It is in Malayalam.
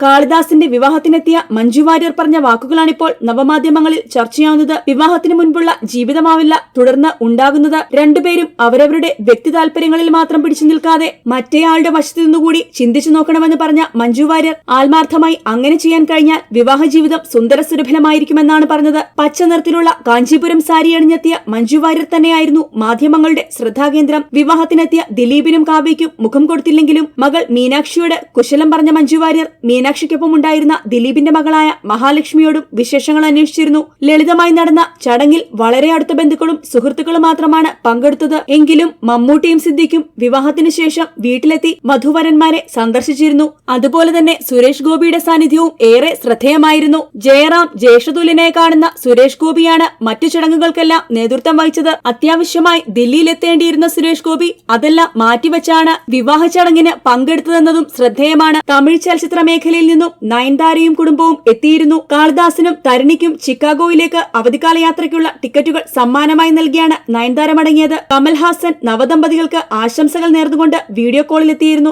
കാളിദാസിന്റെ വിവാഹത്തിനെത്തിയ മഞ്ജു വാര്യർ പറഞ്ഞ വാക്കുകളാണിപ്പോൾ നവമാധ്യമങ്ങളിൽ ചർച്ചയാവുന്നത്. വിവാഹത്തിന് മുൻപുള്ള ജീവിതമാവില്ല തുടർന്ന് ഉണ്ടാകുന്നത് രണ്ടുപേരും അവരവരുടെ വ്യക്തി താൽപര്യങ്ങളിൽ മാത്രം പിടിച്ചു നിൽക്കാതെ മറ്റേയാളുടെ വശത്തു നിന്നുകൂടി ചിന്തിച്ചു നോക്കണമെന്ന് പറഞ്ഞ മഞ്ജു വാര്യർ ആത്മാർത്ഥമായി അങ്ങനെ ചെയ്യാൻ കഴിഞ്ഞാൽ വിവാഹ ജീവിതം സുന്ദര സുരഭിലമായിരിക്കുമെന്നാണ് പറഞ്ഞത്. പച്ച നിറത്തിലുള്ള കാഞ്ചീപുരം സാരി അണിഞ്ഞെത്തിയ മഞ്ജു വാര്യർ തന്നെയായിരുന്നു മാധ്യമങ്ങളുടെ ശ്രദ്ധാകേന്ദ്രം. വിവാഹത്തിനെത്തിയ ദിലീപിനും കാവ്യയ്ക്കും മുഖം കൊടുത്തില്ലെങ്കിലും മകൾ മീനാക്ഷിയോട് കുശലം പറഞ്ഞ മഞ്ജു വാര്യർ മീനാക്ഷിക്കൊപ്പം ഉണ്ടായിരുന്ന ദിലീപിന്റെ മകളായ മഹാലക്ഷ്മിയോടും വിശേഷങ്ങൾ അന്വേഷിച്ചിരുന്നു. ലളിതമായി നടന്ന ചടങ്ങിൽ വളരെ അടുത്ത ബന്ധുക്കളും സുഹൃത്തുക്കളും മാത്രമാണ് പങ്കെടുത്തത്. എങ്കിലും മമ്മൂട്ടിയും സിദ്ദിഖും വിവാഹത്തിന് ശേഷം വീട്ടിലെത്തി മധുവരന്മാരെ സന്ദർശിച്ചിരുന്നു. അതുപോലെ തന്നെ സുരേഷ് ഗോപിയുടെ സാന്നിധ്യവും ഏറെ ശ്രദ്ധേയമായിരുന്നു. ജയറാം ജ്യേഷ്ഠതുല്യനെ കാണുന്ന സുരേഷ് ഗോപിയാണ് മറ്റു ചടങ്ങുകൾക്കെല്ലാം നേതൃത്വം വഹിച്ചത്. അത്യാവശ്യമായി ദില്ലിയിലെത്തേണ്ടിയിരുന്ന സുരേഷ് ഗോപി അതെല്ലാം മാറ്റിവെച്ചാണ് വിവാഹ ചടങ്ങിന് പങ്കെടുത്തതെന്നതും ശ്രദ്ധേയമാണ്. തമിഴ് ചലച്ചിത്ര മേഖലയിൽ നിന്നും നയൻതാരയും കുടുംബവും എത്തിയിരുന്നു. കാളിദാസിനും തരുണിക്കും ചിക്കാഗോയിലേക്ക് അവധിക്കാല യാത്രയ്ക്കുള്ള ടിക്കറ്റുകൾ സമ്മാനമായി നൽകിയാണ് നയൻതാര മടങ്ങിയത് കമൽഹാസൻ നവദമ്പതികൾക്ക് ആശംസകൾ നേർന്നുകൊണ്ട് വീഡിയോ കോളിലെത്തിയിരുന്നു.